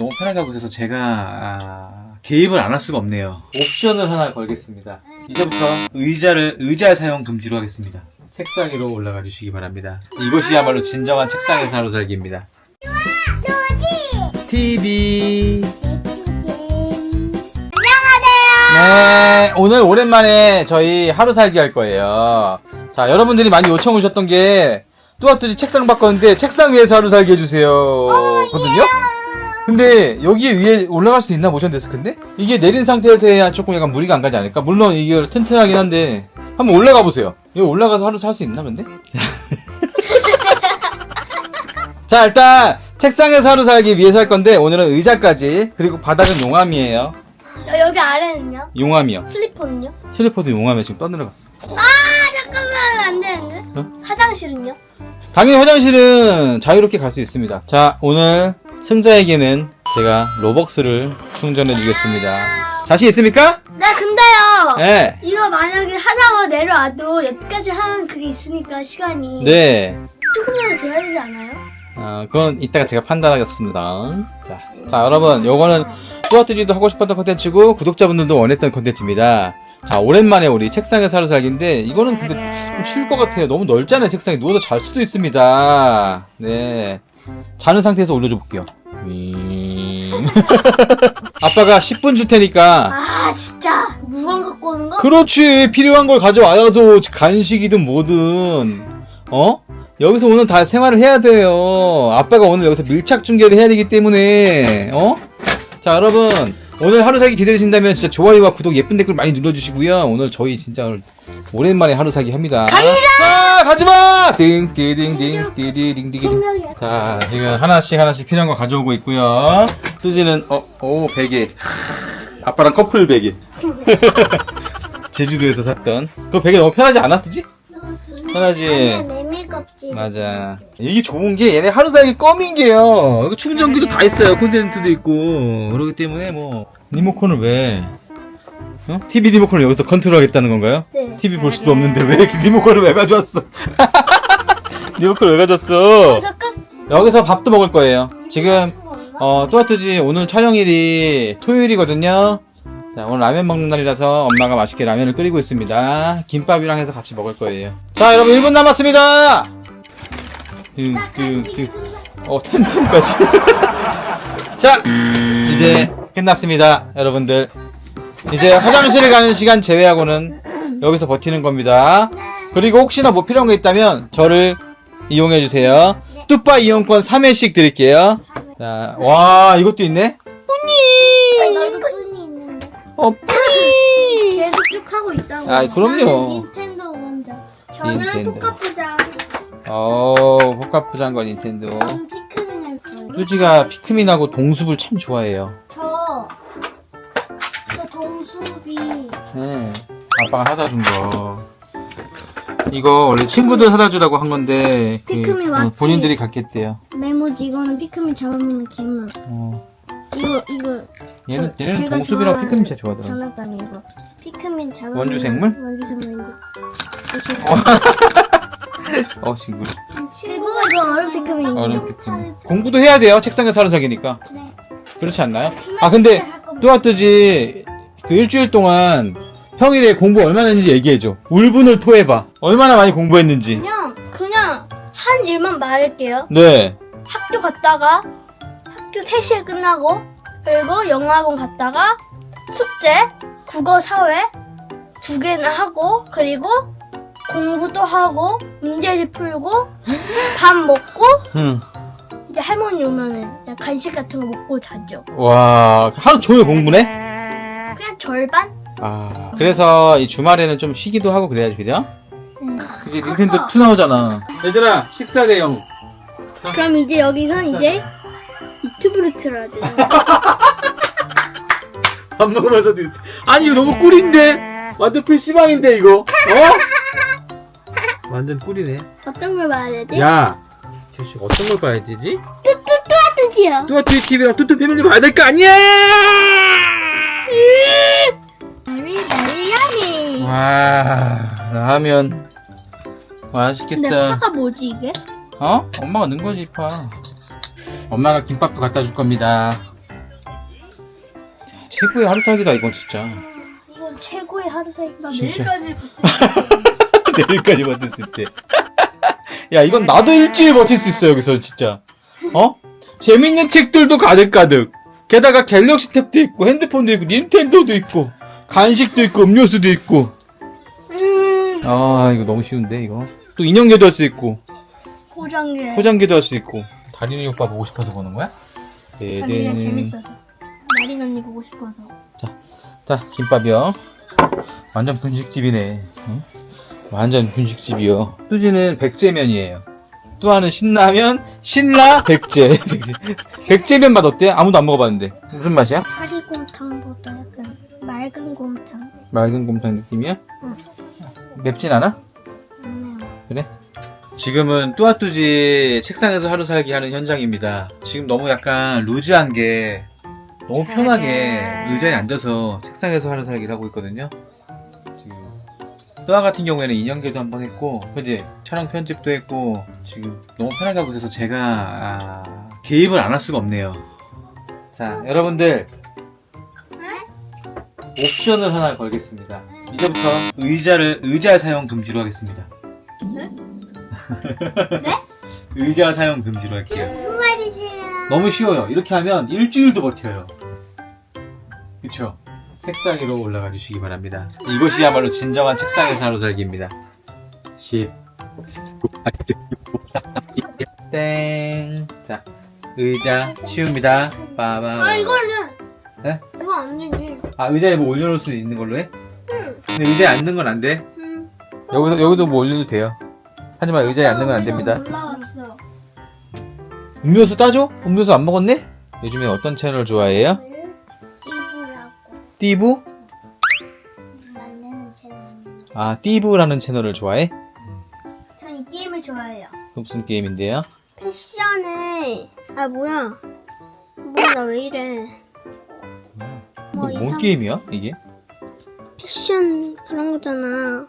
너무 편하게 하고 있어서 제가 아, 개입을 안 할 수가 없네요. 옵션을 하나 걸겠습니다. 이제부터 의자를 의자 사용 금지로 하겠습니다. 책상 위로 올라가 주시기 바랍니다. 이것이야말로 진정한 책상에서 하루 살기입니다. TV 네, 오늘 오랜만에 저희 하루 살기 할 거예요. 자, 여러분들이 많이 요청 오셨던 게 뚜아뚜지 책상 바꿨는데 책상 위에서 하루 살기 해주세요. 거든요? 근데 여기 위에 올라갈 수 있나 모션 데스크인데? 이게 내린 상태에서 해야 조금 약간 무리가 안 가지 않을까? 물론 이게 튼튼하긴 한데 한번 올라가 보세요. 이거 올라가서 하루 살 수 있나 근데? 자 일단 책상에서 하루 살기 위해서 할 건데 오늘은 의자까지 그리고 바닥은 용암이에요. 여- 여기 아래는요? 용암이요. 슬리퍼는요? 슬리퍼도 용암에 지금 떠내려갔어. 아 잠깐만 안 되는데 어? 화장실은요? 당연히 화장실은 자유롭게 갈 수 있습니다. 자, 오늘 승자에게는 제가 로벅스를 충전해 주겠습니다. 자신 있습니까? 네 근데요 네. 이거 만약에 하다가 내려와도 여기까지 하는 그게 있으니까 시간이 네. 조금이라도 돼야 되지 않아요? 어, 그건 이따가 제가 판단하겠습니다. 자, 자, 여러분, 요거는 뚜아뚜지도 하고 싶었던 컨텐츠고, 구독자분들도 원했던 컨텐츠입니다. 자, 오랜만에 우리 책상에서 하루 살기인데, 이거는 근데 좀 쉬울 것 같아요. 너무 넓잖아요, 책상에. 누워서 잘 수도 있습니다. 네. 자는 상태에서 올려줘 볼게요. 윙. 아빠가 10분 줄 테니까, 아 진짜 물건 갖고 오는 거? 그렇지. 필요한 걸 가져와서 간식이든 뭐든, 어? 여기서 오늘 다 생활을 해야 돼요. 아빠가 오늘 여기서 밀착 중계를 해야 되기 때문에, 어? 자, 여러분. 오늘 하루 살기 기대되신다면 진짜 좋아요와 구독 예쁜 댓글 많이 눌러주시고요. 오늘 저희 진짜 오늘 오랜만에 하루 살기 합니다. 자, 가지마! 띵, 띠딩, 띵, 띠디딩, 띵. 생명이야 자, 지금 하나씩 하나씩 필요한 거 가져오고 있고요. 수지는 어, 오 베개. 아빠랑 커플 베개. 제주도에서 샀던. 그 베개 너무 편하지 않아, 뜨지? 편하지. 맞아. 이게 좋은 게 얘네 하루 살기 껌인 게요. 이거 충전기도 다 있어요. 콘센트도 있고. 그러기 때문에 뭐 리모컨을 왜? 어? TV 리모컨을 여기서 컨트롤하겠다는 건가요? 네. TV 볼 수도 없는데 왜 리모컨을 왜 가져왔어? 리모컨을 왜 가져왔어? 잠깐 여기서 밥도 먹을 거예요. 지금 어 뚜아뚜지 오늘 촬영일이 토요일이거든요. 자 오늘 라면 먹는 날이라서 엄마가 맛있게 라면을 끓이고 있습니다. 김밥이랑 해서 같이 먹을 거예요. 자 여러분 1분 남았습니다. 뚱뚱뚱 어 텐텐까지. 자 이제 끝났습니다, 여러분들. 이제 화장실을 가는 시간 제외하고는 여기서 버티는 겁니다. 그리고 혹시나 뭐 필요한 거 있다면 저를 이용해 주세요. 뚜빠 이용권 3회씩 드릴게요. 자, 와, 이것도 있네? 나도 끈이 있는데 어, 계속 쭉 하고 있다고 아, 그럼요. 나는 닌텐도 먼저 저는 닌텐도. 포카포 장 어, 호카푸장과 닌텐도. 저는 피크민 할 거예요 수지가 피크민하고 동숲을 참 좋아해요. 저, 저 동숲이 네. 아빠가 사다 준 거. 이거 원래 친구들 사다 주라고 한 건데 그, 피크민 어, 맞지? 본인들이 갖겠대요. 메모지 이거는 피크민 잡아먹는 괴물 어, 이거 이거 얘는 저- 얘는 제가 동숲이랑 좋아하는 피크민 진짜 좋아하더라. 장난감이 이거 피크민 잡아 원주 생물? 원주 생물인데 어, 친구들. 그리고 이거 얼음 피크민 얼음 피크민. 공부도 해야 돼요. 책상에서 하루 살기니까. 네. 그렇지 않나요? 아 근데 뚜아뚜지 그 일주일 동안 평일에 공부 얼마나 했는지 얘기해줘. 울분을 토해봐. 얼마나 많이 공부했는지. 그냥 그냥 한 일만 말할게요 네. 학교 갔다가 학교 3시에 끝나고 그리고 영어학원 갔다가 숙제 국어 사회 두 개나 하고 그리고 공부도 하고 문제집 풀고 밥 먹고 응. 이제 할머니 오면은 그냥 간식 같은 거 먹고 자죠. 와 하루 종일 공부네? 그냥 절반? 아 그래서 이 주말에는 좀 쉬기도 하고 그래야지 그죠? 음. 그지 닌텐도 2 나오잖아. 얘들아 식사 대용. 그럼 이제 여기선 이제 유튜브를 틀어야 돼요. 밥 먹으면서 닌- 아니 이거 너무 꿀인데 완전 PC방인데 이거 어? 완전 꿀이네. 어떤 걸 봐야 되지? 야, 제시 어떤 걸 봐야 되지? 뚜뚜뚜지요. 뚜아뚜이 TV랑 뚜뚜 패밀리 봐야 될 거 아니야! 야미. 와, 라면. 근데 맛있겠다. 파가 뭐지 이게? 어? 엄마가 넣은 거지, 파. 엄마가 김밥도 갖다 줄 겁니다. 최고의 하루 살기다 이건 진짜. 이건 최고의 하루 살기. 나 진짜. 내일까지 버티는 내일까지 버틸 수 있대. 야, 이건 나도 일주일 버틸 수 있어, 여기서, 진짜. 어? 재밌는 책들도 가득가득. 게다가 갤럭시 탭도 있고, 핸드폰도 있고, 닌텐도도 있고, 간식도 있고, 음료수도 있고. 음. 아, 이거 너무 쉬운데, 이거. 또 인형계도 할 수 있고, 포장계. 포장계도 할 수 있고. 다린이 오빠 보고 싶어서 보는 거야? 아니야 네네. 재밌어서. 나린 언니 보고 싶어서. 자, 김밥이요. 완전 분식집이네. 응? 완전 분식집이요. 뚜지는 백제면이에요. 뚜아는 신라면, 신라, 백제. 백제면 맛 어때? 아무도 안 먹어봤는데. 무슨 맛이야? 사리곰탕보다 약간 맑은 곰탕. 맑은 곰탕 느낌이야? 응. 맵진 않아? 안 매워. 그래? 지금은 뚜아뚜지 책상에서 하루 살기 하는 현장입니다. 지금 너무 약간 루즈한 게 너무 편하게 의자에 앉아서 책상에서 하루 살기를 하고 있거든요. 뚜아 같은 경우에는 인형계도 한번 했고, 그지? 촬영 편집도 했고, 지금 너무 편하게 하고 있어서 제가 아, 개입을 안 할 수가 없네요. 자, 여러분들 옵션을 하나 걸겠습니다. 이제부터 의자를 의자 사용 금지로 하겠습니다. 네? 의자 사용 금지로 할게요. 무슨 말이세요? 너무 쉬워요. 이렇게 하면 일주일도 버텨요. 그쵸? 책상 위로 올라가 주시기 바랍니다. 이것이야말로 진정한 책상에서 하루 살기입니다. 10, 9, 8, 7, 6, 5, 4, 3, 2, 1, 땡. 자, 의자 치웁니다. 빠바. 아 이거는. 네? 이거 안 되지. 아, 의자에 뭐 올려놓을 수 있는 걸로 해? 응. 근데 의자에 앉는 건 안 돼? 응. 여기도, 여기도 뭐 올려도 돼요. 하지만 의자에 앉는 건 안 됩니다. 올라왔어. 음료수 따줘? 음료수 안 먹었네? 요즘에 어떤 채널 좋아해요? 띠부? 만드는 채널이는. 아, 띠부라는 채널을 좋아해? 전 이 게임을 좋아해요. 그 무슨 게임인데요? 패션에 아 뭐야? 뭐야 나 왜 이래? 뭐, 뭐뭔 이상- 게임이야, 이게? 패션 그런 거잖아.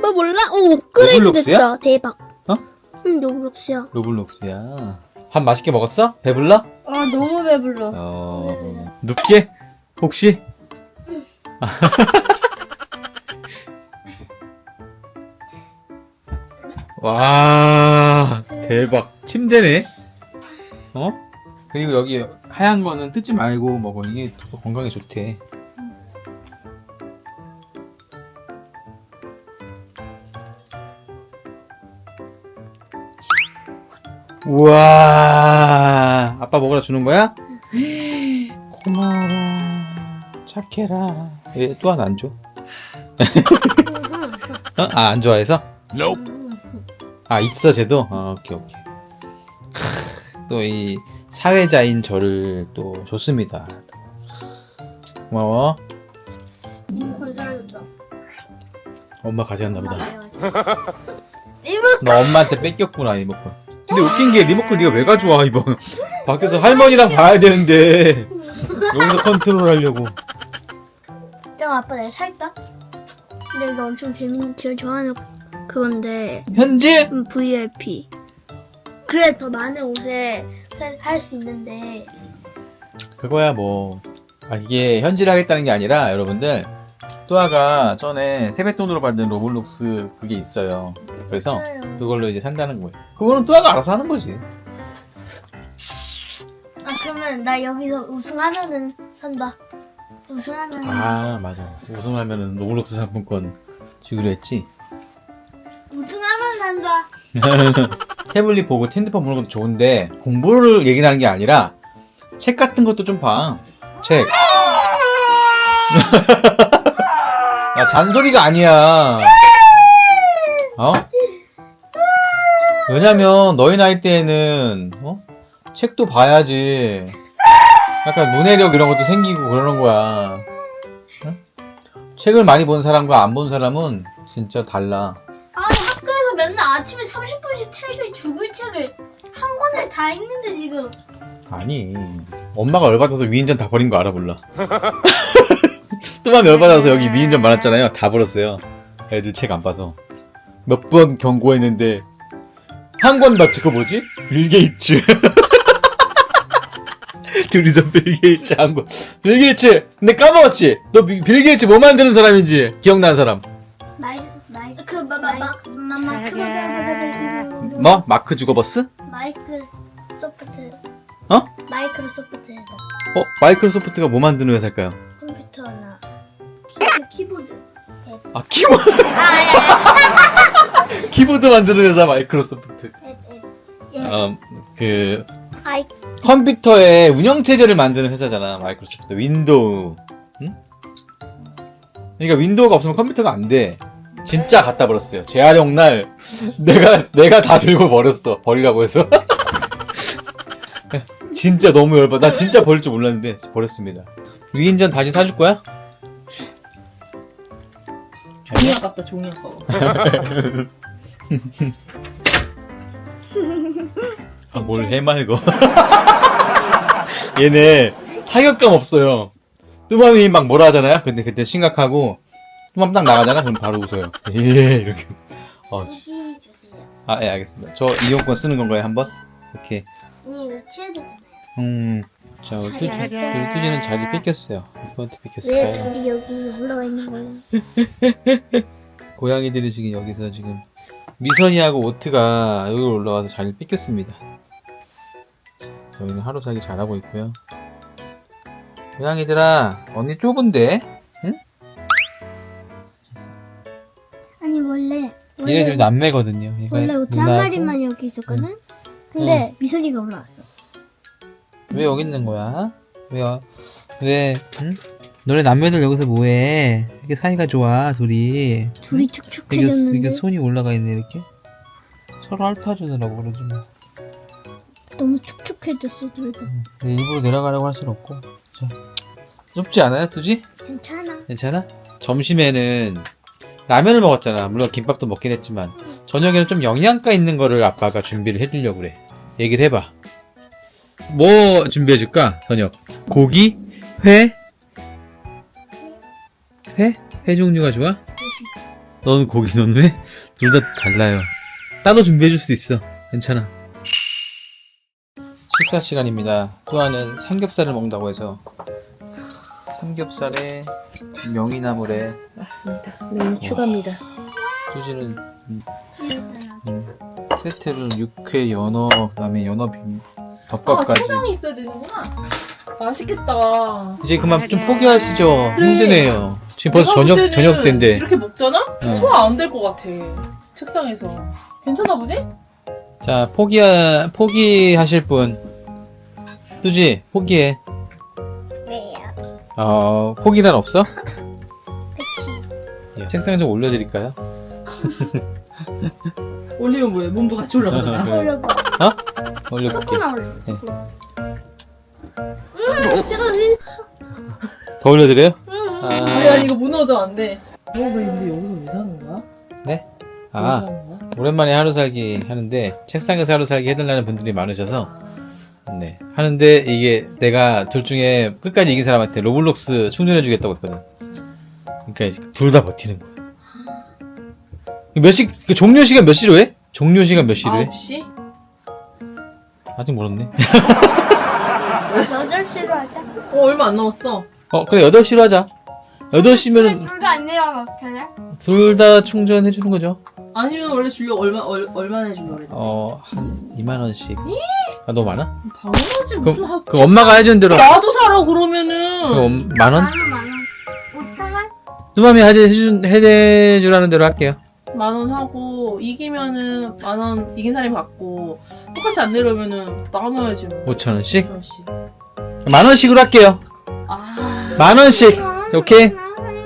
뭐 몰라? 오 업그레이드 로블록스야? 됐다. 대박. 어? 응 로블록스야. 로블록스야. 밥 맛있게 먹었어? 배불러? 아 너무 배불러. 어, 눕게? 혹시? 와, 대박. 침대네? 어? 그리고 여기 하얀 거는 뜯지 말고 먹으니 이게 더 건강에 좋대. 우와, 아빠 먹으라 주는 거야? 고마워라, 착해라. 얘또 하나 안 줘? 어? 아, 안 좋아해서? 아, 있어, 쟤도? 아, 오케이, 오케이. 또 이 사회자인 저를 또 좋습니다. 고마워. 건설했다. 엄마 가져갔나 보다. 이거 나 엄마한테 뺏겼구나, 리모컨. 근데 웃긴 게 리모컨 네가 왜 가져와, 이번. 밖에서 할머니랑 봐야 되는데. 여기서 컨트롤 하려고. 저 아빠 내가 살까? 근데 이거 엄청 재밌는 제일 좋아하는 그건데 현질? 음, VIP. 그래 더 많은 옷에 할수 있는데 그거야 뭐. 아, 이게 현질하겠다는 게 아니라 여러분들 또아가 전에 세뱃돈으로 받은 로블록스 그게 있어요. 그래서 그걸로 이제 산다는 거예요. 그거는 또아가 알아서 하는 거지. 아 그러면 나 여기서 우승하면은 산다. 우승하면 아 맞아. 우승하면은 로블록스 상품권 주기로 했지. 우승하면 산다. 태블릿 보고 핸드폰 보는 것도 좋은데 공부를 얘기하는 게 아니라 책 같은 것도 좀 봐. 책. 야 잔소리가 아니야. 어? 왜냐면 너희 나이 때에는 어? 책도 봐야지. 약간 문해력 이런 것도 생기고 그러는 거야. 응? 책을 많이 본 사람과 안 본 사람은 진짜 달라. 아니 학교에서 맨날 아침에 30분씩 책을 죽을 책을 한 권을 다 읽는데 지금 아니 엄마가 열받아서 위인전 다 버린 거 알아 몰라 뚜맘 열받아서 여기 위인전 많았잖아요 다 버렸어요 애들 책 안 봐서 몇 번 경고했는데 한권그 뭐지? 빌 게이츠 둘이서 빌 게이츠 한 거. 빌 게이츠. 근데 까먹었지? 너 빌 게이츠 뭐 만드는 사람인지 기억나는 사람. 마이 마이 그 마 마 마마 그 뭐? 마크 주거버스? 마이크 소프트 어? 마이크로소프트에서 어? 마이크로소프트가 뭐 만드는 회사일까요? 컴퓨터나 키, 그 키보드 앱, 아 키보드. 키보드 만드는 회사 마이크로소프트. 앱, 앱. 예. 어, 그 아이 컴퓨터의 운영 체제를 만드는 회사잖아 마이크로소프트. 윈도우. 응? 그러니까 윈도우가 없으면 컴퓨터가 안돼. 진짜 갖다 버렸어요. 재활용 날 내가 내가 다 들고 버렸어. 버리라고 해서. 진짜 너무 열받아 나 진짜 버릴 줄 몰랐는데 버렸습니다. 위인전 다시 사줄 거야? 종이 아깝다 종이 아까워 아, 뭘 해말고 얘네 타격감 없어요 뚜밤이 막 뭐라 하잖아요 근데 그때 심각하고 뚜밤 딱 나가잖아 그럼 바로 웃어요 예 이렇게 어, 씨. 휴지 주세요 아, 예, 알겠습니다. 저 이용권 쓰는 건가요, 한번? 오케이. 언니 이거 치워야 되잖아요 음, 자, 우리 뚜지, 우리 뚜지는 자리 뺏겼어요. 누구한테 왜 뺏겼을까요? 둘이 여기 올라와 있는 거예요? 고양이들이 지금 여기서 지금 미선이하고 오트가 여기 올라와서 자리를 뺏겼습니다. 자, 저희는 하루 살기 잘하고 있고요. 고양이들아, 언니 좁은데? 아니 원래 얘네들 남매거든요. 얘가 원래 오트 한 누나하고. 마리만 여기 있었거든? 근데 미선이가 올라왔어 왜 여기 있는 거야? 왜요? 왜, 응? 너네 남매들 여기서 뭐해? 이렇게 사이가 좋아, 둘이. 둘이 이게, 축축해졌는데 이게 손이 올라가 있네, 이렇게. 서로 핥아주느라고 그러지 뭐. 너무 축축해졌어 둘 다 근데 일부러 내려가려고 할 순 없고. 자, 좁지 않아요, 뚜지? 괜찮아 괜찮아? 점심에는 라면을 먹었잖아. 물론 김밥도 먹긴 했지만. 저녁에는 좀 영양가 있는 거를 아빠가 준비를 해주려고 그래. 얘기를 해봐. 뭐 준비해줄까, 저녁? 고기? 회? 회? 회 종류가 좋아? 너는 고기, 너는 회? 둘 다 달라요. 따로 준비해줄 수 있어. 괜찮아. 식사 시간입니다. 또하는 삼겹살을 먹는다고 해서 삼겹살에 명이나물에 맞습니다 메뉴 추가입니다 뚜지는 음, 음, 세트를 육회, 연어, 그다음에 연어 빔, 아 덮밥까지. 초장이 있어야 되는구나 맛있겠다 이제 그만 좀 포기하시죠. 그래. 힘드네요. 지금 벌써 내가 저녁 때는 저녁 때인데. 이렇게 먹잖아? 네. 소화 안 될 것 같아 책상에서 괜찮아 보지? 자 포기 포기하실 분. 뚜지 포기해. 왜요? 어 포기란 없어? 그치 예, 책상에 좀 올려드릴까요? 올리면 뭐해 몸도 같이 올라가잖아 그래. 올려봐 올려볼게. 조금만 올려 네. 음, 뜨거워. 더 올려드려요? 음. 아, 아니 아니 이거 무너져 안돼 너왜 근데 여기서 왜 사는 거야? 네? 왜 아 사는 거야? 오랜만에 하루 살기 하는데 책상에서 하루 살기 해달라는 분들이 많으셔서 네. 하는데 이게 내가 둘 중에 끝까지 이긴 사람한테 로블록스 충전해주겠다고 했거든. 그러니까 둘 다 버티는 거야. 몇 시, 그 종료 시간 몇 시로 해? 종료 시간 몇 시로 해? 9시? 아직 멀었네. 8시로 하자 어 얼마 안 남았어 어, 그래, 8시로 하자. 8시면은 둘다 안 내려가면 어떡하냐? 둘다 충전해주는 거죠. 아니면 원래 주려 얼마 얼, 얼마나 해주려고 그래 어, 한 2만원씩. 아, 너무 많아? 당연하지 무슨 하... 그럼, 그 엄마가 해준 대로, 나도 사라 그러면은 그럼 만원? 만원 만원 5천원? 누맘이 해준, 해주라는 대로 할게요. 만 원 하고 이기면은 만 원 이긴 사람이 받고 똑같이 안 내려면은 나눠야지 뭐 5천 원씩? 5천원씩 만원씩으로 할게요. 아 만 원씩. 자, 오케이.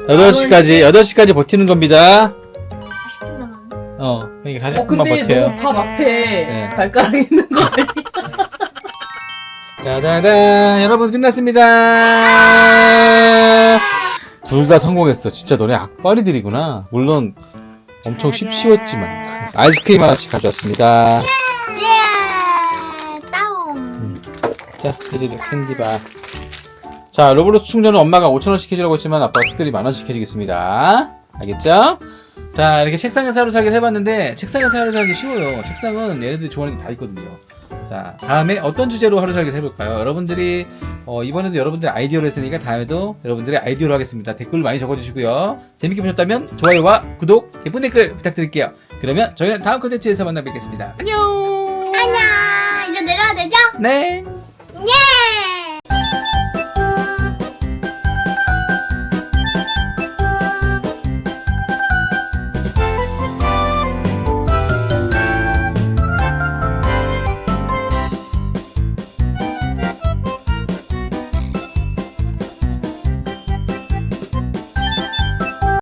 8시까지, 8시까지 버티는 겁니다. 40분 남았네 어, 그러니까 어, 40분만 근데 버텨요. 너무 밥 앞에 네. 발가락 있는 거 아니야? 짜자잔, 여러분 끝났습니다. 둘 다 성공했어. 진짜 너네 악바리들이구나. 물론 엄청 쉽, 쉬웠지만. 아이스크림 하나씩 가져왔습니다. 예 다운 자, 이제 캔디바. 자, 로블록스 충전은 엄마가 5천원씩 해주라고 했지만 아빠가 특별히 만원씩 해주겠습니다. 알겠죠? 자, 이렇게 책상에서 하루 살기를 해봤는데, 책상에서 하루 살기 쉬워요. 책상은 얘네들이 좋아하는 게 다 있거든요. 자, 다음에 어떤 주제로 하루 살기를 해볼까요? 여러분들이, 어, 이번에도 여러분들의 아이디어로 했으니까 다음에도 여러분들의 아이디어로 하겠습니다. 댓글 많이 적어주시고요. 재밌게 보셨다면 좋아요와 구독, 예쁜 댓글 부탁드릴게요. 그러면 저희는 다음 콘텐츠에서 만나 뵙겠습니다. 안녕! 안녕. 이제 내려야 되죠? 네! 예!